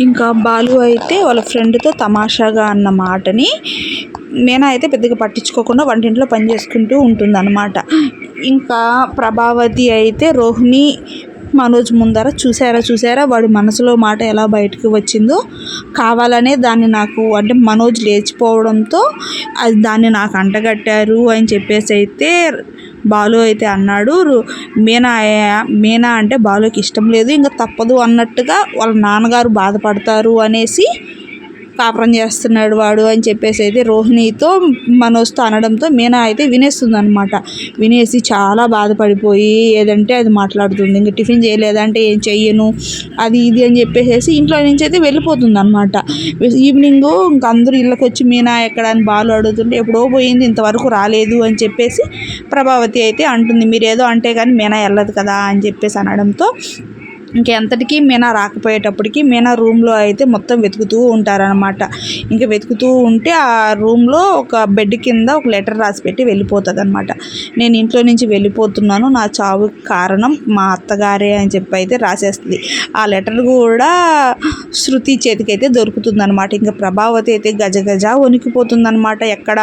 ఇంకా బాలు అయితే వాళ్ళ ఫ్రెండ్తో తమాషాగా అన్న మాటని మీనా అయితే పెద్దగా పట్టించుకోకుండా వంటింట్లో పని చేసుకుంటూ ఉంటుందన్నమాట. ఇంకా ప్రభావతి అయితే రోహిణి మనోజ్ ముందర చూసారా చూసారా వాడి మనసులో మాట ఎలా బయటకు వచ్చిందో కావాలనే దాన్ని నాకు అంటే మనోజ్ లేచిపోవడంతో అది దాన్ని నాకు అంటగట్టారు అని చెప్పేసి అయితే బాలు అయితే అన్నాడు. మీనా మీనా అంటే బాలుకి ఇష్టం లేదు ఇంకా తప్పదు అన్నట్టుగా వాళ్ళ నాన్నగారు బాధపడతారు అనేసి కాపురం చేస్తున్నాడు వాడు అని చెప్పేసి అయితే రోహిణితో మనోజ్తో అనడంతో మీనా అయితే వినేస్తుంది అనమాట వినేసి చాలా బాధపడిపోయి ఏదంటే అది మాట్లాడుతుంది ఇంకా టిఫిన్ చేయలేదంటే ఏం చెయ్యను అది ఇది అని చెప్పేసి ఇంట్లో నుంచి అయితే వెళ్ళిపోతుంది అనమాట ఈవినింగ్ ఇంక అందరూ ఇళ్ళకి వచ్చి మీనా ఎక్కడ అని బాలు అడుగుతుంటే ఎప్పుడో పోయింది ఇంతవరకు రాలేదు అని చెప్పేసి ప్రభావతి అయితే అంటుంది మీరేదో అంటే కానీ మీనా వెళ్ళదు కదా అని చెప్పేసి అనడంతో ఇంకెంతటికీ మీనా రాకపోయేటప్పటికి మీనా రూమ్లో అయితే మొత్తం వెతుకుతూ ఉంటారనమాట ఇంకా వెతుకుతూ ఉంటే ఆ రూమ్లో ఒక బెడ్ కింద ఒక లెటర్ రాసి పెట్టి వెళ్ళిపోతుంది అనమాట నేను ఇంట్లో నుంచి వెళ్ళిపోతున్నాను. నా చావు కారణం మా అత్తగారే అని చెప్పి అయితే రాసేస్తుంది. ఆ లెటర్ కూడా శృతి చేతికైతే దొరుకుతుంది అనమాట ఇంకా ప్రభావతి అయితే గజ గజ వణికిపోతుంది అనమాట ఎక్కడ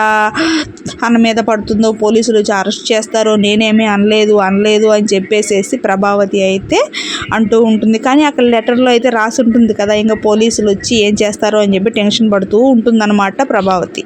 అన్న మీద పడుతుందో పోలీసులు వచ్చి అరెస్ట్ చేస్తారో నేనేమీ అనలేదు అనలేదు అని చెప్పేసేసి ప్రభావతి అయితే అంటూ ఉంటుంది. కానీ అక్కడ లెటర్లో అయితే రాసి ఉంటుంది కదా ఇంకా పోలీసులు వచ్చి ఏం చేస్తారో అని చెప్పి టెన్షన్ పడుతూ ఉంటుందన్నమాట ప్రభావతి.